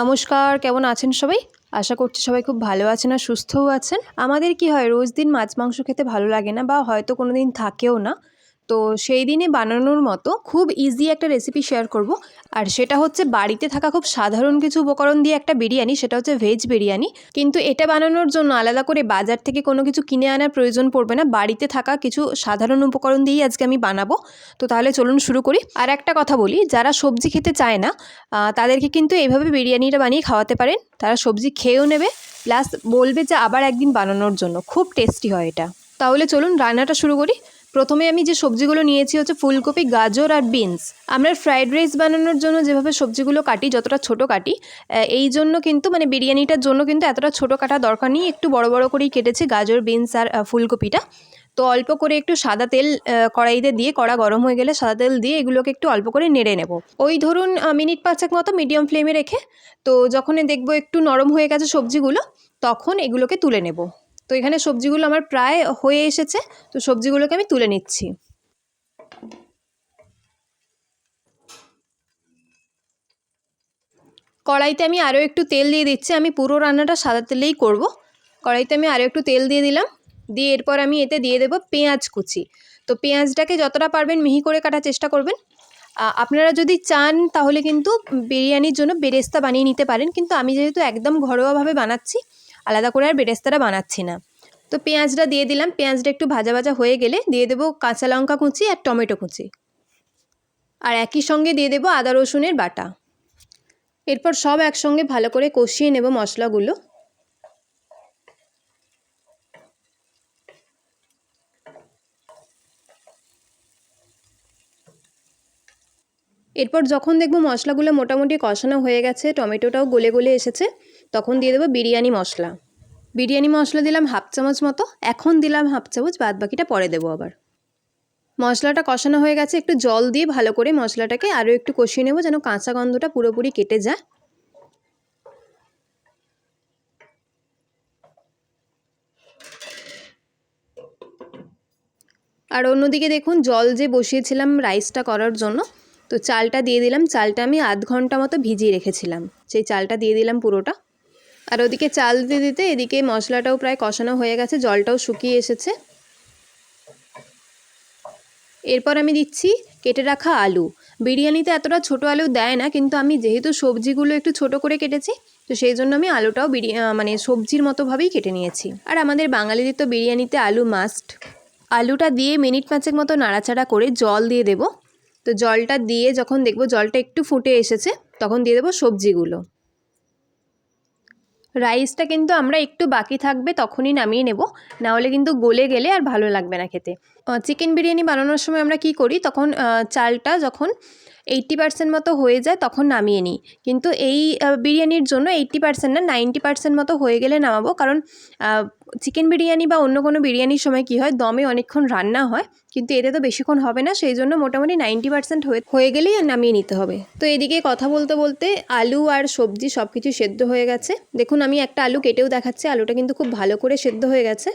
নমস্কার, কেমন আছেন সবাই? আশা করছি সবাই খুব ভালো আছেন আর সুস্থও আছেন। আমাদের কি হয়, রোজ দিন মাছ, মাংস খেতে ভালো লাগে না বা হয়তো কোনো দিন থাকেও না। তো সেই দিনে বানানোর মতো খুব ইজি একটা রেসিপি শেয়ার করব। আর সেটা হচ্ছে বাড়িতে থাকা খুব সাধারণ কিছু উপকরণ দিয়ে একটা বিরিয়ানি, সেটা হচ্ছে ভেজ বিরিয়ানি। কিন্তু এটা বানানোর জন্য আলাদা করে বাজার থেকে কোনো কিছু কিনে আনার প্রয়োজন পড়বে না। বাড়িতে থাকা কিছু সাধারণ উপকরণ দিয়েই আজকে আমি বানাবো। তো তাহলে চলুন শুরু করি। আর একটা কথা বলি, যারা সবজি খেতে চায় না তাদেরকে কিন্তু এইভাবে বিরিয়ানিটা বানিয়ে খাওয়াতে পারেন। তারা সবজি খেয়েও নেবে, প্লাস বলবে যে আবার একদিন বানানোর জন্য। খুব টেস্টি হয় এটা। তাহলে চলুন রান্নাটা শুরু করি। প্রথমে আমি যে সবজিগুলো নিয়েছি হচ্ছে ফুলকপি, গাজর আর বিনস। আমরা ফ্রাইড রাইস বানানোর জন্য যেভাবে সবজিগুলো কাটি, যতটা ছোট কাটি এই জন্য কিন্তু মানে বিরিয়ানিটার জন্য কিন্তু এতটা ছোট কাটা দরকার নেই। একটু বড় বড় করেই কেটেছি গাজর, বিনস আর ফুলকপিটা। তো অল্প করে একটু সাদা তেল কড়াইতে দিয়ে, কড়া গরম হয়ে গেলে সাদা তেল দিয়ে এগুলোকে একটু অল্প করে নেড়ে নেব। ওই ধরুন মিনিট পাঁচেক মতো মিডিয়াম ফ্লেমে রেখে, তো যখনই দেখব একটু নরম হয়ে গেছে সবজিগুলো, তখন এগুলোকে তুলে নেব। তো এখানে সবজিগুলো আমার প্রায় হয়ে এসেছে, তো সবজিগুলোকে আমি তুলে নিচ্ছি। কড়াইতে আমি আরও একটু তেল দিয়ে দিচ্ছি, আমি পুরো রান্নাটা সাদা তেলেই করব। কড়াইতে আমি আরও একটু তেল দিয়ে দিলাম, দিয়ে এরপর আমি এতে দিয়ে দেবো পেঁয়াজ কুচি। তো পেঁয়াজটাকে যতটা পারবেন মিহি করে কাটার চেষ্টা করবেন। আপনারা যদি চান তাহলে কিন্তু বিরিয়ানির জন্য বেরেস্তা বানিয়ে নিতে পারেন, কিন্তু আমি যেহেতু একদম ঘরোয়াভাবে বানাচ্ছি আলাদা করে আর বেরেস্তাটা বানাচ্ছি না। তো পেঁয়াজটা দিয়ে দিলাম। পেঁয়াজটা একটু ভাজা ভাজা হয়ে গেলে দিয়ে দেবো কাঁচা লঙ্কা কুচি আর টমেটো কুচি। আর একই সঙ্গে দিয়ে দেবো আদা রসুনের বাটা। এরপর সব একসঙ্গে ভালো করে কষিয়ে নেব মশলাগুলো। এরপর যখন দেখব মশলাগুলো মোটামুটি কষানো হয়ে গেছে, টমেটোটাও গলে গলে এসেছে তখন দিয়ে দেবো বিরিয়ানি মশলা। বিরিয়ানি মশলা দিলাম হাফ চামচ মতো, এখন দিলাম হাফ চামচ বাদ বাকিটা পরে দেবো আবার। মশলাটা কষানো হয়ে গেছে, একটু জল দিয়ে ভালো করে মশলাটাকে আরও একটু কষিয়ে নেব যেন কাঁচা গন্ধটা পুরোপুরি কেটে যায়। আর অন্যদিকে দেখুন, জল যে বসিয়েছিলাম রাইসটা করার জন্য, তো চালটা দিয়ে দিলাম, চালটা আমি আধ ঘণ্টা মতো ভিজিয়ে রেখেছিলাম। সেই চালটা দিয়ে দিলাম পুরোটা। আর ওদিকে চাল দিতে দিতে এদিকে মশলাটাও প্রায় কষানো হয়ে গেছে জলটাও শুকিয়ে এসেছে। এরপর আমি দিচ্ছি কেটে রাখা আলু। বিরিয়ানিতে এতটা ছোট আলু দেয় না কিন্তু আমি যেহেতু সবজিগুলো একটু ছোট করে কেটেছি তো সেই জন্য আমি আলুটাও বিরি আহ, মানে সবজির মতোভাবেই কেটে নিয়েছি। আর আমাদের বাঙালিদের তো বিরিয়ানিতে আলু মাস্ট আলুটা দিয়ে মিনিট পাঁচেক মতো নাড়াচাড়া করে জল দিয়ে দেব। তো জলটা দিয়ে যখন দেখব জলটা একটু ফুটে এসেছে তখন দিয়ে দেবো সবজিগুলো। রাইসটা কিন্তু আমরা একটু বাকি থাকবে, তখনই নামিয়ে নেব। নাহলে কিন্তু গলে গেলে আর ভালো লাগবে না খেতে। চিকেন বিরিয়ানি বানানোর সময় আমরা কি করি? তখন চালটা যখন এইট্টি পার্সেন্ট মতো হয়ে যায়, তখন নামিয়ে নিই। কিন্তু এই বিরিয়ানির জন্য এইট্টি পার্সেন্ট না নাইনটি পার্সেন্ট মতো হয়ে গেলে নামাবো। কারণ চিকেন বিরিয়ানি বা অন্য কোনো বিরিয়ানির সময় কি হয়, দমে অনেকক্ষণ রান্না হয়, কিন্তু এতে তো বেশিক্ষণ হবে না, সেই জন্য মোটামুটি নাইনটি পার্সেন্ট হয়ে হয়ে গেলেই নামিয়ে নিতে হবে। তো এদিকে কথা বলতে বলতে আলু আর সবজি সব কিছু সেদ্ধ হয়ে গেছে। দেখুন, আমি একটা আলু কেটেও দেখাচ্ছি, আলুটা কিন্তু খুব ভালো করে সেদ্ধ হয়ে গেছে।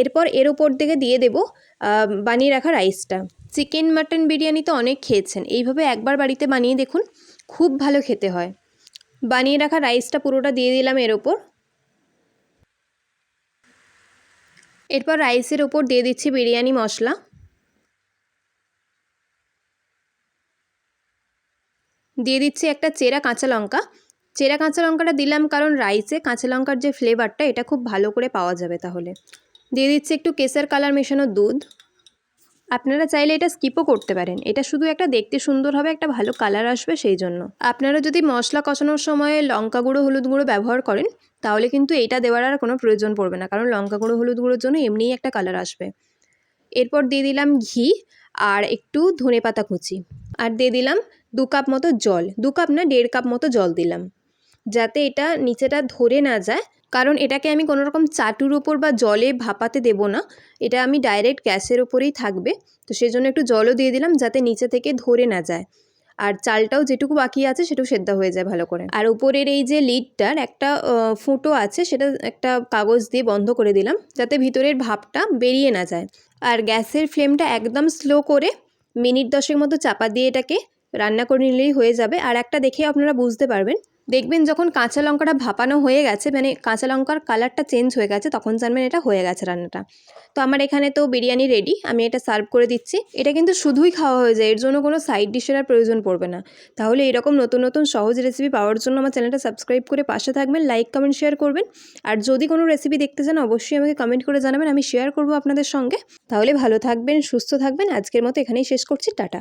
এরপর এর ওপর থেকে দিয়ে দেবো বানিয়ে রাখা রাইসটা। চিকেন মাটন বিরিয়ানি তো অনেক খেয়েছেন, এইভাবে একবার বাড়িতে বানিয়ে দেখুন, খুব ভালো খেতে হয়। বানিয়ে রাখা রাইসটা পুরোটা দিয়ে দিলাম এর ওপর এরপর রাইসের ওপর দিয়ে দিচ্ছি বিরিয়ানি মশলা। দিয়ে দিচ্ছি একটা চেরা কাঁচা লঙ্কা। চেরা কাঁচা লঙ্কাটা দিলাম কারণ রাইসে কাঁচা লঙ্কার যে ফ্লেভারটা, এটা খুব ভালো করে পাওয়া যাবে তাহলে। দিয়ে দিচ্ছি একটু কেসার কালার মেশানো দুধ। আপনারা চাইলে এটা স্কিপও করতে পারেন। এটা শুধু একটা দেখতে সুন্দর হবে, একটা ভালো কালার আসবে সেই জন্য। আপনারা যদি মশলা কষানোর সময় লঙ্কা গুঁড়ো, হলুদ গুঁড়ো ব্যবহার করেন, তাহলে কিন্তু এটা দেওয়ার আর কোনো প্রয়োজন পড়বে না, কারণ লঙ্কা গুঁড়ো, হলুদ গুঁড়োর জন্য এমনিই একটা কালার আসবে। এরপর দিয়ে দিলাম ঘি আর একটু ধনে পাতা কুচি। আর দিয়ে দিলাম দু কাপ মতো জল। দু কাপ না, দেড় কাপ মতো জল দিলাম। যাতে এটা নিচেটা ধরে না যায়। কারণ এটাকে আমি কোনো রকম চাটুর ওপর বা জলে ভাপাতে দেবো না। এটা আমি ডাইরেক্ট গ্যাসের ওপরেই থাকবে। তো সেই জন্য একটু জলও দিয়ে দিলাম যাতে নিচে থেকে ধরে না যায়। আর চালটাও যেটুকু বাকি আছে সেটুকু সেদ্ধ হয়ে যায় ভালো করে। আর উপরের এই যে লিডটার একটা ফুটো আছে সেটা একটা কাগজ দিয়ে বন্ধ করে দিলাম যাতে ভিতরের ভাপটা বেরিয়ে না যায়। আর গ্যাসের ফ্লেমটা একদম স্লো করে মিনিট দশেক মতো চাপা দিয়ে এটাকে রান্না করে নিলেই হয়ে যাবে। আর একটা দেখে আপনারা বুঝতে পারবেন দেখবেন যখন কাঁচা লঙ্কাটা ভাপানো হয়ে গেছে মানে কাঁচা লঙ্কার কালারটা চেঞ্জ হয়ে গেছে, তখন জানবেন এটা হয়ে গেছে রান্নাটা। তো আমার এখানে তো বিরিয়ানি রেডি আমি এটা সার্ভ করে দিচ্ছি। এটা কিন্তু শুধুই খাওয়া হয়ে যায়, এর জন্য কোনো সাইড ডিশের আর প্রয়োজন পড়বে না। তাহলে এরকম নতুন নতুন সহজ রেসিপি পাওয়ার জন্য আমার চ্যানেলটা সাবস্ক্রাইব করে পাশে থাকবেন লাইক কমেন্ট শেয়ার করবেন। আর যদি কোনো রেসিপি দেখতে চান, অবশ্যই আমাকে কমেন্ট করে জানাবেন, আমি শেয়ার করব আপনাদের সঙ্গে। তাহলে ভালো থাকবেন, সুস্থ থাকবেন, আজকের মতো এখানেই শেষ করছি, টাটা।